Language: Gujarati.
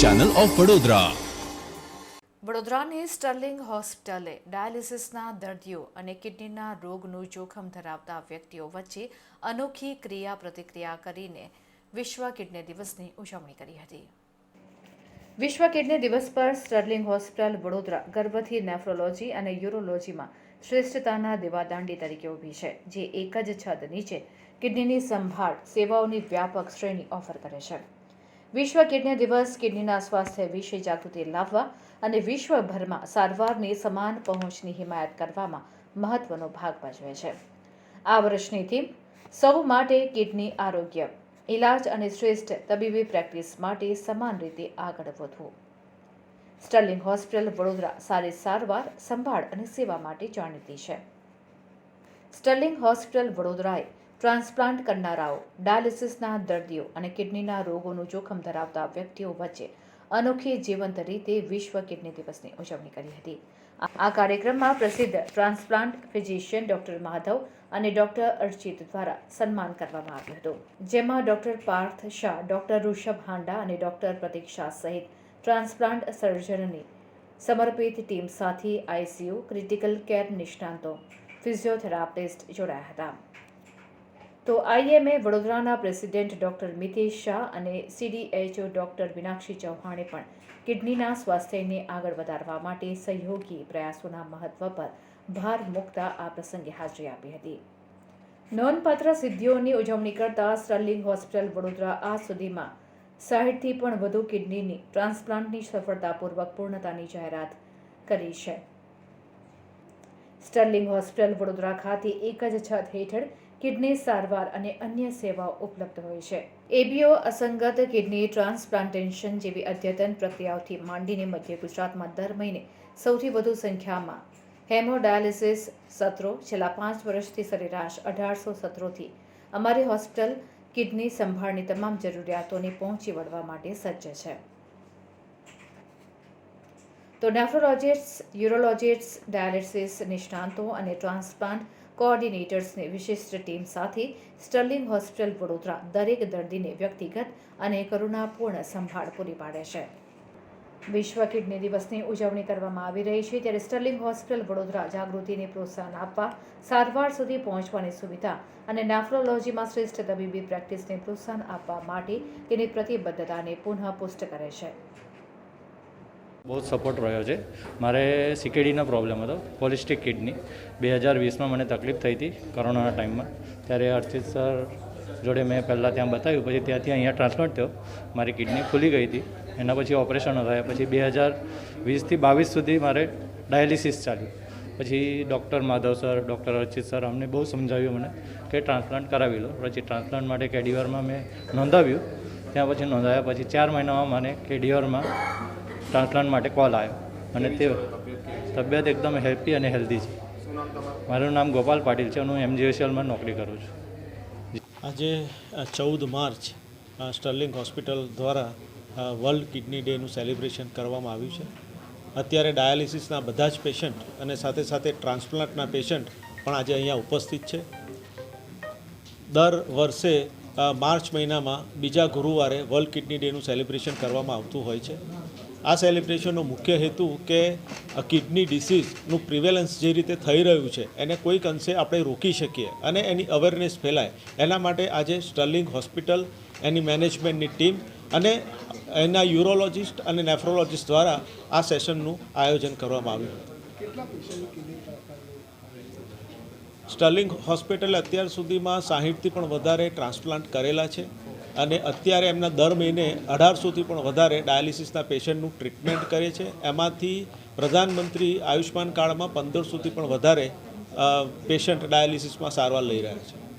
ચેનલ ઓફ વડોદરા વડોદરાની સ્ટર્લિંગ હોસ્પિટલે ડાયાલિસિસના દર્દીઓ અને કિડનીના રોગનું જોખમ ધરાવતા વ્યક્તિઓ વચ્ચે અનોખી ક્રિયા પ્રતિક્રિયા કરીને વિશ્વ કિડની દિવસની ઉજવણી કરી હતી. વિશ્વ કિડની દિવસ પર સ્ટર્લિંગ હોસ્પિટલ વડોદરા ગર્ભથી નેફ્રોલોજી અને યુરોલોજીમાં શ્રેષ્ઠતાના દેવાદાંડી તરીકે ઊભી છે, જે એક જ છત નીચે કિડનીની સંભાળ, સેવાઓની વ્યાપક શ્રેણી ઓફર કરે છે. વિશ્વ કિડની દિવસ કિડનીના સ્વાસ્થ્ય વિશે જાગૃતિ લાવવા અને વિશ્વભરમાં સારવારની સમાન પહોંચની હિમાયત કરવામાં મહત્વનો ભાગ ભજવે છે. આ વર્ષની થીમ, સૌ માટે કિડની આરોગ્ય. ઇલાજ અને શ્રેષ્ઠ તબીબી પ્રેક્ટિસ માટે સમાન રીતે આગળ વધવું. સ્ટર્લિંગ હોસ્પિટલ, વડોદરા સારી સારવાર, સંભાળ અને સેવા માટે જાણીતી છે. સ્ટર્લિંગ હોસ્પિટલ, વડોદરાએ ટ્રાન્સપ્લાન્ટ કરનારાઓ, ડાયાલિસિસના દર્દીઓ અને કિડનીના રોગોનું જોખમ ધરાવતા વ્યક્તિઓ વચ્ચે અનોખી જીવંત રીતે વિશ્વ કિડની દિવસની ઉજવણી કરી હતી. આ કાર્યક્રમમાં પ્રસિદ્ધ ટ્રાન્સપ્લાન્ટ ફિઝિશિયન ડોક્ટર માધવ અને ડોક્ટર અર્ચિત દ્વારા સન્માન કરવામાં આવ્યું હતું. જેમાં ડોક્ટર પાર્થ શાહ, ડોક્ટર ઋષભ હાંડા અને ડોક્ટર પ્રતીક શાહ સહિત ટ્રાન્સપ્લાન્ટ સર્જનની સમર્પિત ટીમ સાથે આઈસીયુ ક્રિટિકલ કેર નિષ્ણાંતો, ફિઝિયોથેરાપિસ્ટ જોડાયા હતા. તો આઈએમએ વડોદરાના પ્રેસિડેન્ટ ડોક્ટર મિતેશ શાહ અને સીડીએચઓ ડોક્ટર મીનાક્ષી ચૌહાણે પણ કિડનીના સ્વાસ્થ્યને આગળ વધારવા માટે સહયોગી પ્રયાસોના મહત્વ પર ભાર મૂકતા આ પ્રસંગે હાજરી આપી હતી. નોંધપાત્ર સિદ્ધિઓની ઉજવણી કરતા સ્ટર્લિંગ હોસ્પિટલ વડોદરા આ સુધીમાં સાહીઠથી પણ વધુ કિડનીની ટ્રાન્સપ્લાન્ટની સફળતાપૂર્વક પૂર્ણતાની જાહેરાત કરી છે. સ્ટર્લિંગ હોસ્પિટલ વડોદરા ખાતે એક જ છત હેઠળ કિડની સારવાર અને અન્ય સેવાઓ ઉપલબ્ધ હોય છે. એબીઓ અસંગત કિડની ટ્રાન્સપ્લાન્ટેશન જેવી અદ્યતન પ્રક્રિયાઓથી માંડીને મધ્ય ગુજરાતમાં દર મહિને સૌથી વધુ સંખ્યામાં હેમોડાયાલિસિસ સત્રો છેલ્લા પાંચ વર્ષથી સરેરાશ અઢારસો સત્રોથી અમારી હોસ્પિટલ કિડની સંભાળની તમામ જરૂરિયાતોને પહોંચી વળવા માટે સજ્જ છે. તો નેફ્રોલોજિસ્ટ, યુરોલોજિસ્ટ, ડાયાલિસિસ નિષ્ણાંતો અને ટ્રાન્સપ્લાન્ટ કોઓર્ડિનેટર્સની વિશિષ્ટ ટીમ સાથે સ્ટર્લિંગ હોસ્પિટલ વડોદરા દરેક દર્દીને વ્યક્તિગત અને કરુણાપૂર્ણ સંભાળ પૂરી પાડે છે. વિશ્વ કિડની દિવસની ઉજવણી કરવામાં આવી રહી છે ત્યારે સ્ટર્લિંગ હોસ્પિટલ વડોદરા જાગૃતિને પ્રોત્સાહન આપવા સારવાર સુધી પહોંચવાની સુવિધા અને નેફ્રોલોજીમાં શ્રેષ્ઠ તબીબી પ્રેક્ટિસને પ્રોત્સાહન આપવા માટે તેની પ્રતિબદ્ધતાને પુનઃ પુષ્ટ કરે છે. બહુ સપોર્ટ રહ્યો છે. મારે સીકેડીનો પ્રોબ્લેમ હતો પોલિસ્ટિક કિડની બે હજાર વીસમાં મને તકલીફ થઈ હતી કોરોનાના ટાઈમમાં. ત્યારે અર્ચિત સર જોડે મેં પહેલાં ત્યાં બતાવ્યું, પછી ત્યાંથી અહીંયા ટ્રાન્સપ્લાન્ટ થયો. મારી કિડની ખુલી ગઈ હતી. એના પછી ઓપરેશન થયા. પછી બે હજાર વીસથી બાવીસ સુધી મારે ડાયાલિસિસ ચાલ્યું. પછી doctor Madhav sir doctor Archit sir અમને બહુ સમજાવ્યું મને કે ટ્રાન્સપ્લાન્ટ કરાવી લો. પછી ટ્રાન્સપ્લાન્ટ માટે કેડીવરમાં મેં નોંધાવ્યું. ત્યાં પછી નોંધાયા પછી ચાર મહિનામાં મને કેડીવરમાં ટ્રાન્સપ્લાન્ટ માટે કોલ આવ્યો. અને તે તબિયત એકદમ હેપી અને હેલ્ધી છે. મારું નામ ગોપાલ પાટીલ છે. હું એમજીએસએલમાં નોકરી કરું છું. આજે ચૌદ માર્ચ સ્ટર્લિંગ હોસ્પિટલ દ્વારા વર્લ્ડ કિડની ડેનું સેલિબ્રેશન કરવામાં આવ્યું છે. અત્યારે ડાયાલિસિસના બધા જ પેશન્ટ અને સાથે સાથે ટ્રાન્સપ્લાન્ટના પેશન્ટ પણ આજે અહીંયા ઉપસ્થિત છે. દર વર્ષે માર્ચ મહિનામાં બીજા ગુરુવારે વર્લ્ડ કિડની ડેનું સેલિબ્રેશન કરવામાં આવતું હોય છે. આ સેલિબ્રેશનનો મુખ્ય હેતુ કે કિડની ડિસીઝનું પ્રિવેલન્સ જે રીતે થઈ રહ્યું છે, એને કોઈક અંશે આપણે રોકી શકીએ અને એની અવેરનેસ ફેલાય. એના માટે આજે સ્ટર્લિંગ હોસ્પિટલ એની મેનેજમેન્ટની ટીમ અને એના યુરોલોજિસ્ટ અને નેફ્રોલોજિસ્ટ દ્વારા આ સેશનનું આયોજન કરવામાં આવ્યું. સ્ટર્લિંગ હોસ્પિટલે અત્યાર સુધીમાં સાહીઠથી પણ વધારે ટ્રાન્સપ્લાન્ટ કરેલા છે. અને અત્યારે એમના દર મહિને અઢારસોથી પણ વધારે ડાયાલિસિસના પેશન્ટનું ટ્રીટમેન્ટ કરે છે. એમાંથી પ્રધાનમંત્રી આયુષ્યમાન કાર્ડમાં પંદરસોથી પણ વધારે પેશન્ટ ડાયાલિસિસમાં સારવાર લઈ રહ્યા છે.